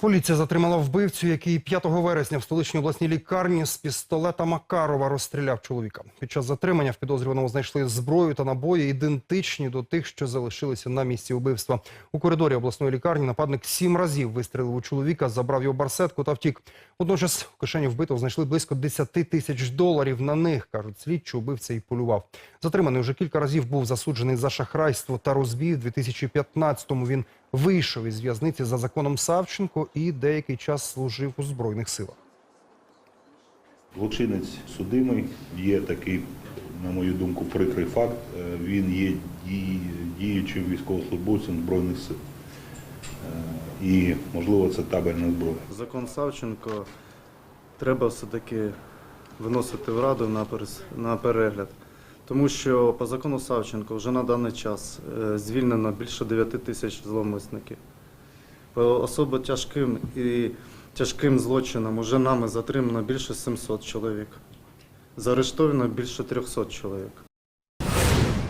Поліція затримала вбивцю, який 5 вересня в столичній обласній лікарні з пістолета Макарова розстріляв чоловіка. Під час затримання в підозрюваного знайшли зброю та набої, ідентичні до тих, що залишилися на місці вбивства. У коридорі обласної лікарні нападник сім разів вистрілив у чоловіка, забрав його барсетку та втік. Водночас в кишені вбитого знайшли близько 10 тисяч доларів. На них кажуть, слідчі убивця і полював. Затриманий вже кілька разів був засуджений за шахрайство та розбій. У 2015-му він вийшов із в'язниці за законом Савченко і деякий час служив у збройних силах. Злочинець судимий, є такий, на мою думку, прикрий факт. Е, Він є діючим військовослужбовцем Збройних сил. Е, І, можливо, це табельна зброя. Закон Савченко треба все-таки виносити в раду на перегляд. Тому що по закону Савченко вже на даний час е, звільнено більше 9 тисяч зловмисників. По особо тяжким і тяжким злочинам уже нами затримано більше 700 чоловік. Заарештовано більше 300 чоловік.